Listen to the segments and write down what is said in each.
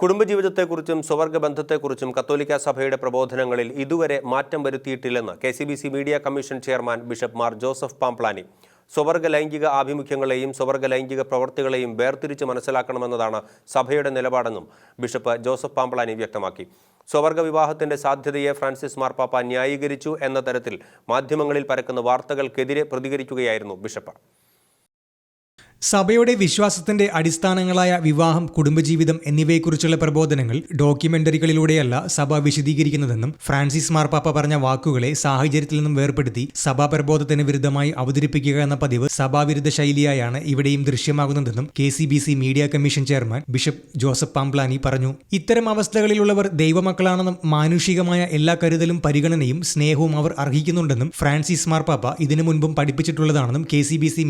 കുടുംബജീവിതത്തെക്കുറിച്ചും സ്വവർഗ ബന്ധത്തെക്കുറിച്ചും കത്തോലിക്ക സഭയുടെ പ്രബോധനങ്ങളിൽ ഇതുവരെ മാറ്റം വരുത്തിയിട്ടില്ലെന്ന് K C B C media commission chairman bishop Mar Joseph Pamplany. സ്വവർഗ ലൈംഗിക ആഭിമുഖ്യങ്ങളെയും സ്വവർഗ ലൈംഗിക പ്രവർത്തികളെയും വേർതിരിച്ച് മനസ്സിലാക്കണമെന്നതാണ് സഭയുടെ നിലപാടെന്നും ബിഷപ്പ് ജോസഫ് പാംപ്ലാനി വ്യക്തമാക്കി. സ്വവർഗ വിവാഹത്തിന്റെ സാധ്യതയെ ഫ്രാൻസിസ് മാർപ്പാപ്പ ന്യായീകരിച്ചു എന്ന തരത്തിൽ മാധ്യമങ്ങളിൽ പരക്കുന്ന വാർത്തകൾക്കെതിരെ പ്രതികരിക്കുകയായിരുന്നു ബിഷപ്പ്. സഭയുടെ വിശ്വാസത്തിന്റെ അടിസ്ഥാനങ്ങളായ വിവാഹം കുടുംബജീവിതം എന്നിവയെക്കുറിച്ചുള്ള പ്രബോധനങ്ങൾ ഡോക്യുമെന്ററികളിലൂടെയല്ല സഭ വിശദീകരിക്കുന്നതെന്നും ഫ്രാൻസിസ് മാർപ്പാപ്പ പറഞ്ഞ വാക്കുകളെ സാഹചര്യത്തിൽ നിന്നും വേർപെടുത്തി സഭാ പ്രബോധത്തിന് വിരുദ്ധമായി അവതരിപ്പിക്കുക എന്ന പതിവ് സഭാവിരുദ്ധ ശൈലിയായാണ് ഇവിടെയും ദൃശ്യമാകുന്നതെന്നും K media commission chairman bishop Joseph Pamplany പറഞ്ഞു. ഇത്തരം അവസ്ഥകളിലുള്ളവർ ദൈവമക്കളാണെന്നും മാനുഷികമായ എല്ലാ കരുതലും പരിഗണനയും സ്നേഹവും അവർ അർഹിക്കുന്നുണ്ടെന്നും ഫ്രാൻസിസ് മാർപ്പാപ്പ ഇതിനു മുൻപും പഠിപ്പിച്ചിട്ടുള്ളതാണെന്നും K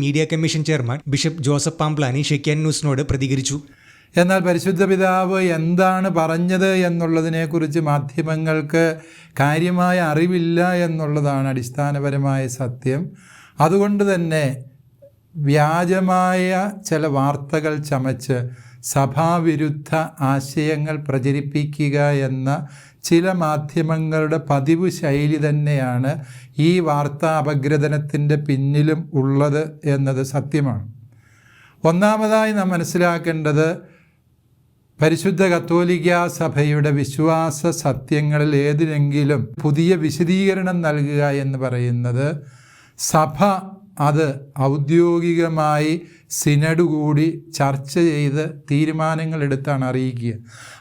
media commission chairman bishop Joseph Pamplany Shekinah ന്യൂസിനോട് പ്രതികരിച്ചു. എന്നാൽ പരിശുദ്ധ പിതാവ് എന്താണ് പറഞ്ഞത് എന്നുള്ളതിനെക്കുറിച്ച് മാധ്യമങ്ങൾക്ക് കാര്യമായ അറിവില്ല എന്നുള്ളതാണ് അടിസ്ഥാനപരമായ സത്യം. അതുകൊണ്ട് തന്നെ വ്യാജമായ ചില വാർത്തകൾ ചമച്ച് സഭാവിരുദ്ധ ആശയങ്ങൾ പ്രചരിപ്പിക്കുക എന്ന ചില മാധ്യമങ്ങളുടെ പതിവ് ശൈലി തന്നെയാണ് ഈ വാർത്താ അപഗ്രഥനത്തിന്റെ പിന്നിലും ഉള്ളത് എന്നത് സത്യമാണ്. ഒന്നാമതായി നാം മനസ്സിലാക്കേണ്ടത് പരിശുദ്ധ കത്തോലിക്ക സഭയുടെ വിശ്വാസ സത്യങ്ങളിൽ ഏതിനെങ്കിലും പുതിയ വിശദീകരണം നൽകുക എന്ന് പറയുന്നത് സഭ അത് ഔദ്യോഗികമായി സിനഡ് കൂടി ചർച്ച ചെയ്ത് തീരുമാനങ്ങൾ എടുത്താണ് അറിയിക്കുക.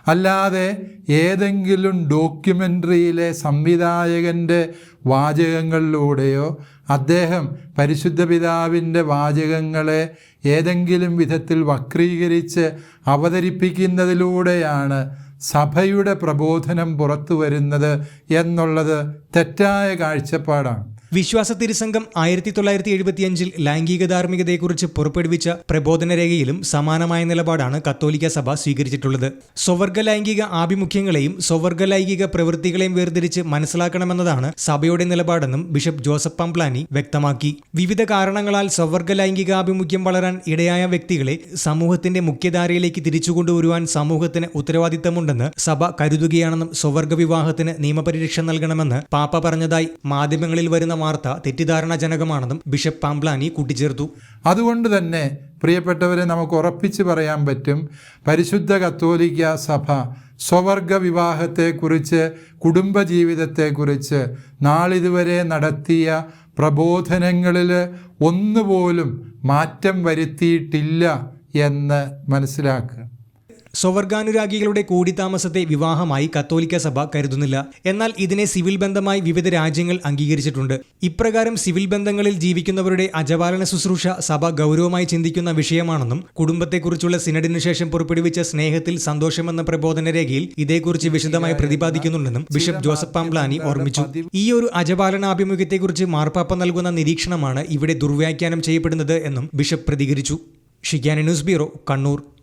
അല്ലാതെ ഏതെങ്കിലും ഡോക്യുമെന്ററിയിലെ സംവിധായകന്റെ വാചകങ്ങളിലൂടെയോ അദ്ദേഹം പരിശുദ്ധ പിതാവിന്റെ വാചകങ്ങളെ ഏതെങ്കിലും വിധത്തിൽ വക്രീകരിച്ച് അവതരിപ്പിക്കുന്നതിലൂടെയാണ് സഭയുടെ പ്രബോധനം പുറത്തു വരുന്നത് എന്നുള്ളത് തെറ്റായ കാഴ്ചപ്പാടാണ്. വിശ്വാസ തിരുസംഘം ആയിരത്തി തൊള്ളായിരത്തി എഴുപത്തിയഞ്ചിൽ ലൈംഗിക ധാർമ്മികതയെക്കുറിച്ച് പുറപ്പെടുവിച്ച പ്രബോധന രേഖയിലും സമാനമായ നിലപാടാണ് കത്തോലിക്ക സഭ സ്വീകരിച്ചിട്ടുള്ളത്. സ്വവർഗ ലൈംഗിക ആഭിമുഖ്യങ്ങളെയും സ്വവർഗ ലൈംഗിക പ്രവൃത്തികളെയും വേർതിരിച്ച് മനസ്സിലാക്കണമെന്നതാണ് സഭയുടെ നിലപാടെന്നും ബിഷപ്പ് ജോസഫ് പംപ്ലാനി വ്യക്തമാക്കി. വിവിധ കാരണങ്ങളാൽ സ്വവർഗ ലൈംഗിക ആഭിമുഖ്യം വളരാൻ ഇടയായ വ്യക്തികളെ സമൂഹത്തിന്റെ മുഖ്യധാരയിലേക്ക് തിരിച്ചുകൊണ്ടുവരുവാൻ സമൂഹത്തിന് ഉത്തരവാദിത്തമുണ്ടെന്ന് സഭ കരുതുകയാണെന്നും സ്വവർഗ വിവാഹത്തിന് നിയമപരിരക്ഷ നൽകണമെന്ന് പാപ്പ പറഞ്ഞതായി മാധ്യമങ്ങളിൽ വരുന്ന വാർത്ത തെറ്റിദ്ധാരണജനകമാണെന്നും ബിഷപ്പ് പാംപ്ലാനി കൂട്ടിച്ചേർത്തു. അതുകൊണ്ട് തന്നെ പ്രിയപ്പെട്ടവരെ നമുക്ക് ഉറപ്പിച്ച് പറയാൻ പറ്റും പരിശുദ്ധ കത്തോലിക്ക സഭ സ്വവർഗ വിവാഹത്തെക്കുറിച്ച് കുടുംബജീവിതത്തെക്കുറിച്ച് നാളിതുവരെ നടത്തിയ പ്രബോധനങ്ങളിൽ ഒന്നുപോലും മാറ്റം വരുത്തിയിട്ടില്ല എന്ന് മനസ്സിലാക്കുക. സ്വവർഗാനുരാഗികളുടെ കൂടിത്താമസത്തെ വിവാഹമായി കത്തോലിക്ക സഭ കരുതുന്നില്ല. എന്നാൽ ഇതിനെ സിവിൽ ബന്ധമായി വിവിധ രാജ്യങ്ങൾ അംഗീകരിച്ചിട്ടുണ്ട്. ഇപ്രകാരം സിവിൽ ബന്ധങ്ങളിൽ ജീവിക്കുന്നവരുടെ അജപാലന ശുശ്രൂഷ സഭ ഗൗരവമായി ചിന്തിക്കുന്ന വിഷയമാണെന്നും കുടുംബത്തെക്കുറിച്ചുള്ള സിനഡിനു ശേഷം പുറപ്പെടുവിച്ച സ്നേഹത്തിൽ സന്തോഷമെന്ന പ്രബോധന രേഖയിൽ ഇതേക്കുറിച്ച് വിശദമായി പ്രതിപാദിക്കുന്നുണ്ടെന്നും ബിഷപ്പ് ജോസഫ് പാംപ്ലാനി ഓർമ്മിച്ചു. ഈ ഒരു അജപാലനാഭിമുഖ്യത്തെക്കുറിച്ച് മാർപ്പാപ്പ നൽകുന്ന നിരീക്ഷണമാണ് ഇവിടെ ദുർവ്യാഖ്യാനം ചെയ്യപ്പെടുന്നത് എന്നും ബിഷപ്പ് പ്രതികരിച്ചു. Shekinah news bureau Kannur.